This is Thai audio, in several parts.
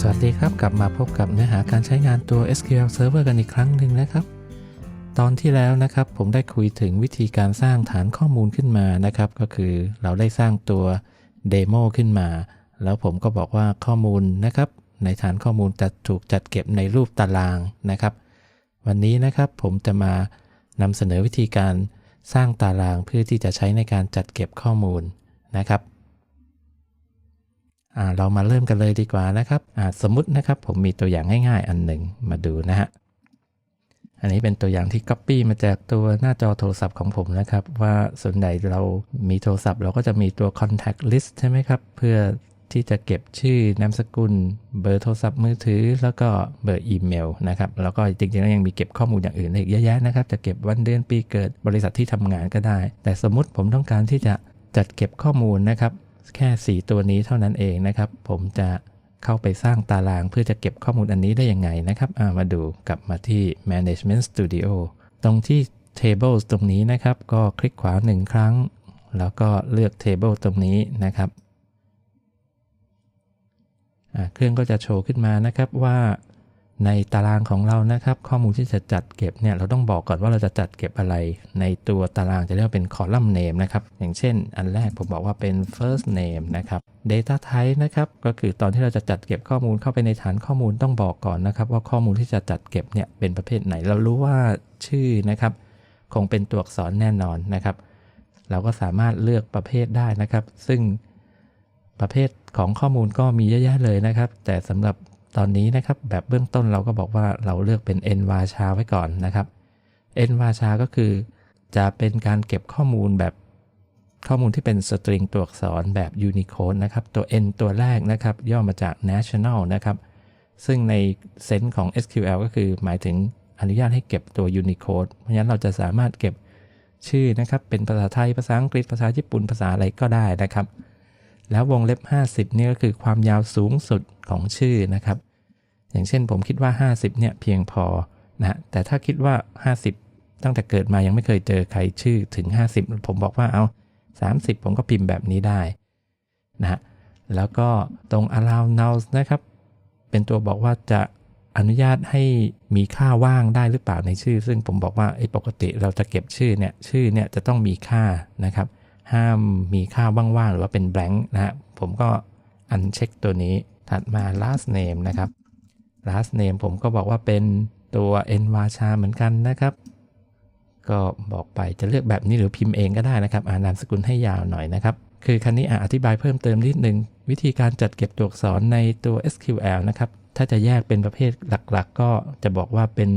สวัสดีครับ กลับมาพบกับเนื้อหาการใช้งานตัว SQL Server กันอีกครั้งหนึ่งนะครับ ตอนที่แล้วนะครับผมได้คุยถึงวิธีการสร้างฐานข้อมูลขึ้นมานะครับ ก็คือเราได้สร้างตัวเดโมขึ้นมา แล้วผมก็บอกว่าข้อมูลนะครับ ในฐานข้อมูลจะถูกจัดเก็บในรูปตารางนะครับ วันนี้นะครับผมจะมานำเสนอวิธีการสร้างตารางเพื่อที่จะใช้ในการจัดเก็บข้อมูลนะครับ เรามาเริ่มกันเลยดีกว่านะครับสมมตินะครับผมมีตัวอย่างง่าย ๆ อันหนึ่งมาดูนะฮะอันนี้เป็นตัวอย่างที่ Copy มาจากตัวหน้าจอโทรศัพท์ของผมนะครับ ว่าส่วนใหญ่เรามีโทรศัพท์ เราก็จะมีตัว Contact List ใช่ไหมครับ เพื่อที่จะเก็บชื่อนามสกุล เบอร์โทรศัพท์มือถือ แล้วก็เบอร์อีเมลนะครับ แล้วก็จริงๆแล้วยังมีเก็บข้อมูลอย่างอื่นอีกเยอะแยะนะครับ จะเก็บวันเดือนปีเกิดบริษัทที่ทำงานก็ได้ แต่สมมุติผมต้องการที่จะจัดเก็บข้อมูลนะครับ แค่ 4 ตัวนี้เท่านั้นเองนะครับ ผมจะเข้าไปสร้างตารางเพื่อจะเก็บข้อมูลอันนี้ได้ยังไงนะครับามาดูกลับมาที่ Management Studio ตรงที่ Tables ตรงนี้นะครับ ก็คลิกขวา 1 ครั้ง แล้วก็เลือก Table ตรงนี้นะครับเครื่องก็จะโชว์ขึ้นมานะครับว่า ในตารางของเรานะครับข้อมูลที่จะจัดเก็บเนี่ยเราต้องบอกก่อนว่าเราจะจัดเก็บอะไร ในตัวตารางจะเรียกว่าเป็น column name นะครับอย่างเช่น อันแรกผมบอกว่าเป็น first name นะครับ data type นะครับก็คือตอนที่เราจะจัดเก็บข้อมูลเข้าไปในฐานข้อมูลต้องบอกก่อนนะครับ ว่าข้อมูลที่จะจัดเก็บเนี่ยเป็นประเภทไหน เรารู้ว่าชื่อนะครับ คงเป็นตัวอักษรแน่นอนนะครับ เราก็สามารถเลือกประเภทได้นะครับ ซึ่งประเภทของข้อมูลก็มีเยอะแยะเลยนะครับ แต่สำหรับ ตอนนี้นะครับแบบเบื้องต้นเราก็บอกว่าเราเลือกเป็น n v a c h a ไว้ก่อนนะครับ n v a c h a ก็คือ จะเป็นการเก็บข้อมูลแบบข้อมูลที่เป็นสตริงตัวอักษรแบบ Unicode นะครับ ตัว n ตัวแรกนะครับ ย่อมาจาก national นะครับ ซึ่งในเซนส์ของ SQL ก็คือหมายถึงอนุญาตให้เก็บตัว Unicode เพราะฉะนั้นเราจะสามารถเก็บชื่อนะครับ เป็นภาษาไทยภาษาอังกฤษภาษาญี่ปุ่นภาษาอะไรก็ได้นะครับ แล้ววงเล็บ 50 นี่ก็คือความยาวสูงสุดของชื่อนะครับ อย่างเช่นผมคิดว่า 50เนี่ยเพียงพอนะแต่ถ้าคิดว่า 50 ตั้งแต่เกิดมายังไม่เคยเจอใครชื่อถึง 50 ผมบอกว่าเอา 30 ผมก็พิมพ์แบบนี้ได้นะฮะแล้วก็ตรง allow null นะครับ เป็นตัวบอกว่าจะอนุญาตให้มีค่าว่างได้หรือเปล่าในชื่อ ซึ่งผมบอกว่าไอ้ปกติเราจะเก็บชื่อเนี่ยชื่อเนี่ยจะต้องมีค่านะครับ ห้ามมีค่าว่างๆหรือว่าเป็น blank นะฮะผมก็อันเช็คตัวนี้ถัดมา last name นะครับ last name ผมก็บอกว่าเป็นตัว n v a c h a เหมือนกันนะครับ ก็บอกไปจะเลือกแบบนี้หรือพิมพ์เองก็ได้นะครับ อ่านนามสกุลให้ยาวหน่อยนะครับ คือคันนี้อธิบายเพิ่มเติมนิดนึง วิธีการจัดเก็บตัวอักษรในตัว SQL นะครับ ถ้าจะแยกเป็นประเภทหลักๆ ก็จะบอกว่าเป็น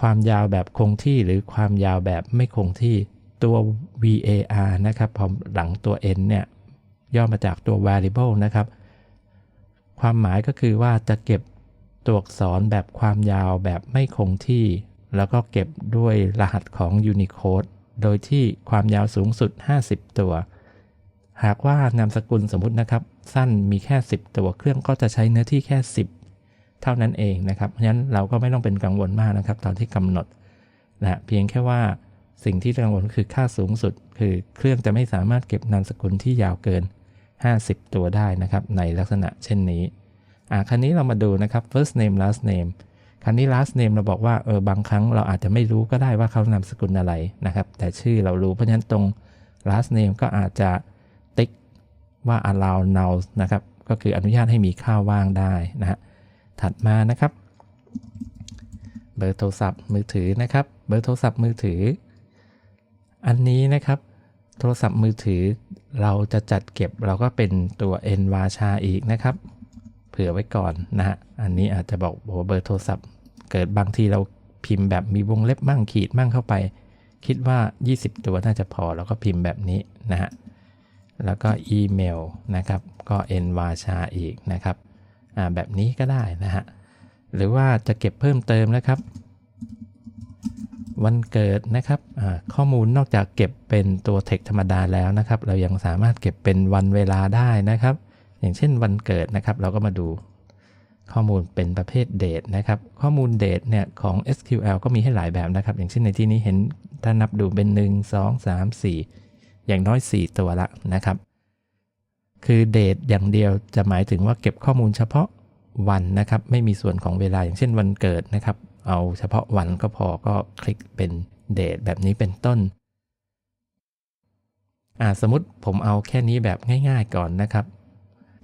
ความยาวแบบคงที่หรือความยาวแบบไม่คงที่ตัว var นะครับพอหลังตัว n เนี่ยย่อมาจากตัว variable นะครับ ความหมายก็คือว่าจะเก็บ ตัวอักษรแบบความยาวแบบไม่คงที่ แล้วก็เก็บด้วยรหัสของ Unicode โดยที่ความยาวสูงสุด 50 ตัว หากว่านามสกุลสมมุตินะครับ สั้นมีแค่ 10 ตัวเครื่องก็จะใช้เนื้อที่แค่ 10 เท่านั้นเองนะครับเพราะฉะนั้นเราก็ไม่ต้องเป็นกังวลมากนะครับ ตอนที่กำหนดนะเพียงแค่ว่าสิ่งที่กังวลคือค่าสูงสุด คือเครื่องจะไม่สามารถเก็บนามสกุลที่ยาวเกิน 50 ตัวได้นะครับ ในลักษณะเช่นนี้ อ่าครั้นี้เรามาดูนะครับ first name last name ครั้นี้ last name เราบอกว่าเออบางครั้งเราอาจจะไม่รู้ก็ได้ว่าเขานามสกุลอะไรนะครับ แต่ชื่อเรารู้เพราะฉะนั้นตรง last name ก็อาจจะติ๊กว่า allow null นะครับก็คืออนุญาตให้มีค่าว่างได้นะฮะถัดมานะครับเบอร์โทรศัพท์มือถือนะครับ เบอร์โทรศัพท์มือถือ อันนี้นะครับ โทรศัพท์มือถือเราจะจัดเก็บเราก็เป็นตัว n v a c h a อีกนะครับ เผื่อไว้ก่อนนะฮะ อันนี้อาจจะบอกว่าเบอร์โทรศัพท์ เกิดบางทีเราพิมพ์แบบมีวงเล็บมั่งขีดมั่งเข้าไป คิดว่า 20 ตัวน่าจะพอเราก็พิมพ์แบบนี้นะฮะ แล้วก็อีเมลนะครับก็ n v a c h a อีกนะครับอ่าแบบนี้ก็ได้นะฮะ หรือว่าจะเก็บเพิ่มเติมนะครับ วันเกิดนะครับข้อมูลนอกจากเก็บเป็นตัว text ธรรมดาแล้วนะครับ เรายังสามารถเก็บเป็นวันเวลาได้นะครับ อย่างเช่นวันเกิดนะครับ เราก็มาดูข้อมูลเป็นประเภท date นะครับ ข้อมูล date เนี่ยของ SQL ก็มีให้หลายแบบนะครับ อย่างเช่นในที่นี้เห็นถ้านับดูเป็น 1 2 3 4 อย่างน้อย 4 ตัวละนะครับ คือ date อย่างเดียวจะหมายถึงว่าเก็บข้อมูลเฉพาะวันนะครับ ไม่มีส่วนของเวลาอย่างเช่นวันเกิดนะครับ เอาเฉพาะวันก็พอก็คลิกเป็นเดทแบบนี้เป็นต้นอ่าสมมติผมเอาแค่นี้แบบง่าย ๆ ก่อนนะครับ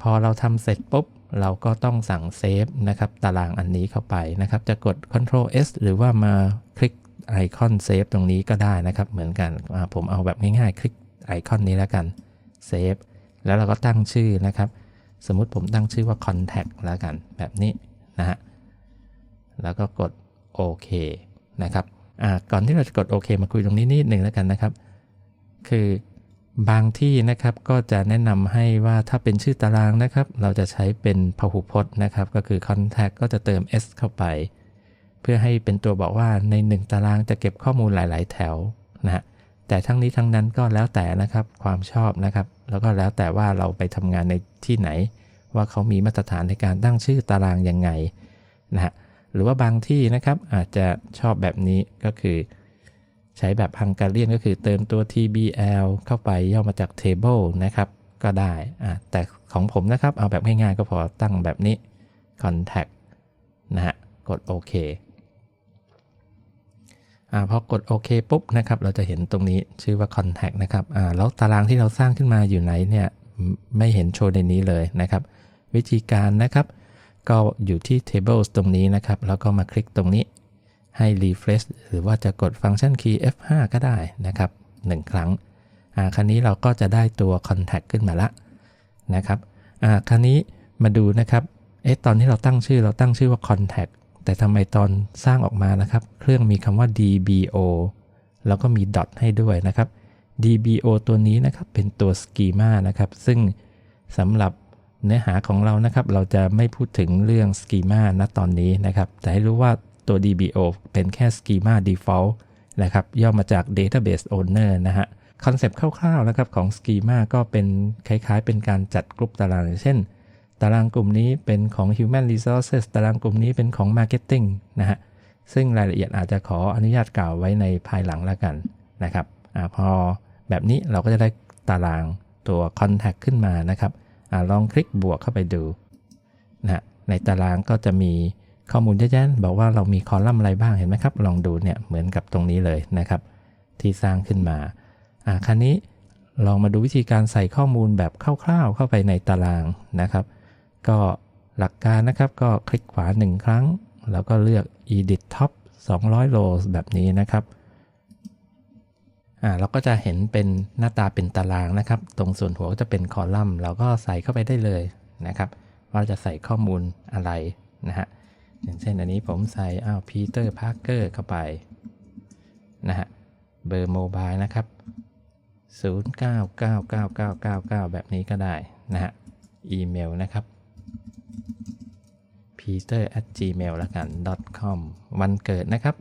พอเราทำเสร็จปุ๊บ เราก็ต้องสั่งเซฟนะครับตารางอันนี้เข้าไปนะครับ จะกด Ctrl S หรือว่ามาคลิกไอคอนเซฟตรงนี้ก็ได้นะครับ เหมือนกันผมเอาแบบง่ายๆ คลิกไอคอนนี้แล้วกันเซฟแล้วเราก็ตั้งชื่อนะครับ สมมุติผมตั้งชื่อว่า contact แล้วกันแบบนี้นะฮะแล้วก็กดโอเคนะครับก่อนที่เราจะกดโอเคมาคุยตรงนี้นิดหนึ่งแล้วกันนะครับ คือ บางที่นะครับก็จะแนะนำให้ว่าถ้าเป็นชื่อตารางนะครับ เราจะใช้เป็นพหุพจน์นะครับ ก็คือ contact ก็จะเติม s เข้าไป เพื่อให้เป็นตัวบอกว่าใน 1 ตารางจะเก็บข้อมูลหลาย ๆ แถวนะฮะแต่ทั้งนี้ทั้งนั้นก็แล้วแต่นะครับความชอบนะครับ แล้วก็แล้วแต่ว่าเราไปทำงานในที่ไหน ว่าเขามีมาตรฐานในการตั้งชื่อตารางยังไงนะฮะหรือว่าบางที่นะครับอาจจะชอบแบบนี้ก็คือ ใช้แบบฮังการีนก็คือเติมตัว tbl เข้าไปย่อมาจาก table นะครับก็ได้แต่ของผมนะครับ เอาแบบง่ายๆก็พอตั้งแบบนี้ contact นะฮะกดโอเคอ่าพอกดโอเคปุ๊บนะครับเราจะเห็นตรงนี้ชื่อว่า contact นะครับอ่าแล้วตารางที่เราสร้างขึ้นมาอยู่ไหนเนี่ยไม่เห็นโชว์ในนี้เลยนะครับ วิธีการนะครับ ก็อยู่ที่ tables ตรงนี้นะครับ แล้วก็มาคลิกตรงนี้ ให้ refresh หรือว่าจะกดฟังก์ชัน key F5 ก็ได้นะครับ 1 ครั้งอ่าครั้นี้เราก็จะได้ตัว contact ขึ้นมาละนะครับอ่าครั้นี้มาดูนะครับเอ๊ะตอนที่เราตั้งชื่อเราตั้งชื่อว่า contact แต่ทำไมตอนสร้างออกมานะครับ เครื่องมีคำว่า dbo แล้วก็มี dot ให้ด้วยนะครับ dbo ตัวนี้นะครับเป็นตัว schema นะครับ ซึ่งสำหรับเนื้อหาของเรานะครับ เราจะไม่พูดถึงเรื่อง schema ณตอนนี้นะครับ แต่ให้รู้ว่า ตัว DBO เป็นแค่ schema default นะครับย่อมาจาก database owner นะฮะคอนเซปต์คร่าวๆนะครับของ schema ก็เป็นคล้ายๆ เป็นการจัดกลุ่มตารางอย่างเช่น ตารางกลุ่มนี้เป็นของ human resources ตารางกลุ่มนี้เป็นของ marketing นะฮะซึ่งรายละเอียดอาจจะขออนุญาตกล่าวไว้ในภายหลังแล้วกันนะครับอพอแบบนี้เราก็จะได้ตารางตัว contact ขึ้นมานะครับอลองคลิกบวกเข้าไปดูนะในตารางก็จะมี ข้อมูลเยอะแยะบอกว่าเรามีคอลัมน์อะไรบ้างเห็นไหมครับ ลองดูเนี่ยเหมือนกับตรงนี้เลยนะครับ ที่สร้างขึ้นมาอ่าคราวนี้ลองมาดูวิธีการใส่ข้อมูลแบบคร่าวๆ เข้าไปในตารางนะครับ ก็หลักการนะครับก็คลิกขวา 1 ครั้ง แล้วก็เลือก edit top 200 rows แบบนี้นะครับอ่าเราก็จะเห็นเป็นหน้าตาเป็นตารางนะครับ ตรงส่วนหัวก็จะเป็นคอลัมน์เราก็ใส่เข้าไปได้เลยนะครับ ว่าจะใส่ข้อมูลอะไรนะฮะ อย่างเช่นอันนี้ผมใส่อ้าวพีเตอร์พาร์เกอร์เข้าไปนะฮะเบอร์โมบายนะครับ 09999999 แบบนี้ก็ได้นะฮะอีเมลนะครับ peter at gmail แล้วกัน .com วันเกิดนะครับ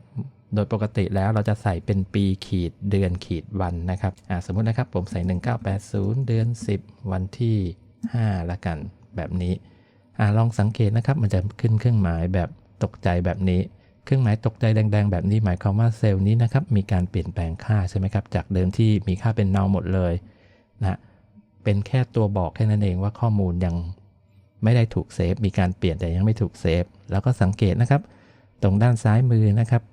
โดยปกติแล้วเราจะใส่เป็นปีขีดเดือนขีดวันนะครับอ่าสมมุตินะครับผมใส่ 1980 เดือน 10 วันที่ 5 แล้วกัน แบบนี้ อลองสังเกตนะครับ มันจะขึ้นเครื่องหมายแบบตกใจแบบนี้ เครื่องหมายตกใจแดงๆ แบบนี้หมายความว่าเซลล์นี้นะครับมีการเปลี่ยนแปลงค่าใช่ไหมครับ จากเดิมที่มีค่าเป็น null หมดเลยนะเป็นแค่ตัวบอกแค่นั้นเองว่าข้อมูลยังไม่ได้ถูกเซฟ มีการเปลี่ยนแต่ยังไม่ถูกเซฟ แล้วก็สังเกตนะครับ ตรงด้านซ้ายมือนะครับ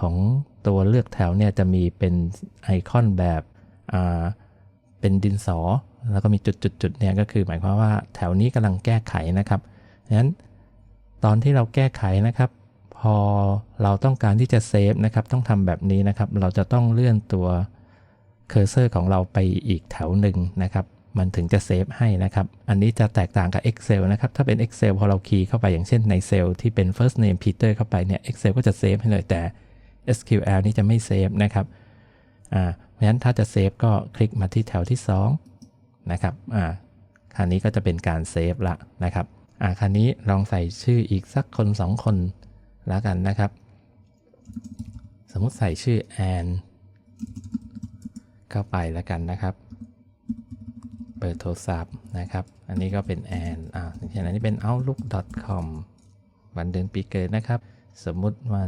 ของตัวเลือกแถวเนี่ยจะมีเป็นไอคอนแบบอ่า เป็นดินสอ แล้วก็มีจุดๆๆเนี่ยก็คือ หมายความว่าแถวนี้กำลังแก้ไขนะครับฉะนั้นตอนที่เราแก้ไขนะครับ พอเราต้องการที่จะเซฟนะครับ ต้องทำแบบนี้นะครับ เราจะต้องเลื่อนตัวเคอร์เซอร์ของเราไปอีกแถวหนึ่งนะครับ มันถึงจะเซฟให้นะครับ อันนี้จะแตกต่างกับ Excel นะครับ ถ้าเป็น Excel พอเราคีย์เข้าไปอย่างเช่นในเซลล์ที่เป็น first name Peter เข้าไปเนี่ย Excel ก็จะเซฟให้เลยแต่ SQL นี่จะไม่เซฟนะครับ อ่า ราะฉะนั้นถ้าจะเซฟก็คลิกมาที่แถวที่2นะครับอ่าคราวนี้ก็จะเป็นการเซฟละนะครับอ่าคราวนี้ลองใส่ชื่ออีกสักคน 2 คนแล้วกันนะครับ สมมติใส่ชื่อแอนเข้าไปแล้วกันนะครับ เปิดโทรศัพท์นะครับ อันนี้ก็เป็นแอนอ่าอย่างเช่นอันนี้เป็น outlook.com วันเดือนปีเกิดนะครับ สมมุติว่า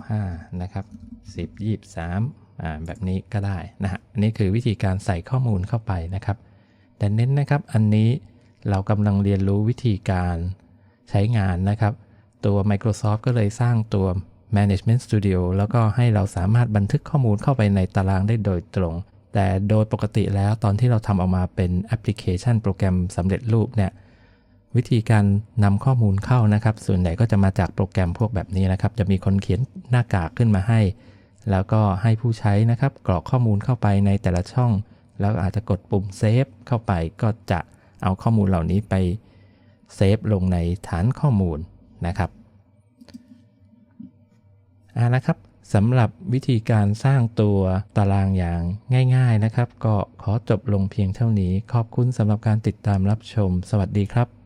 1995 นะครับ 10 23 แบบนี้ก็ได้นะฮะอันนี้คือวิธีการใส่ข้อมูลเข้าไปนะครับ แต่เน้นนะครับอันนี้เรากำลังเรียนรู้วิธีการใช้งานนะครับ ตัว Microsoft ก็เลยสร้างตัว Management Studio แล้วก็ให้เราสามารถบันทึกข้อมูลเข้าไปในตารางได้โดยตรง แต่โดยปกติแล้วตอนที่เราทำออกมาเป็นแอปพลิเคชันโปรแกรมสำเร็จรูปเนี่ยวิธีการนำข้อมูลเข้านะครับ ส่วนใหญ่ก็จะมาจากโปรแกรมพวกแบบนี้นะครับ จะมีคนเขียนหน้ากากขึ้นมาให้ แล้วก็ให้ผู้ใช้นะครับกรอกข้อมูลเข้าไปในแต่ละช่อง แล้วอาจจะกดปุ่มเซฟเข้าไปก็จะเอาข้อมูลเหล่านี้ไปเซฟลงในฐานข้อมูลนะครับเอานะครับสำหรับวิธีการสร้างตัวตารางอย่างง่าย ๆนะครับ ก็ขอจบลงเพียงเท่านี้ ขอบคุณสำหรับการติดตามรับชม สวัสดีครับ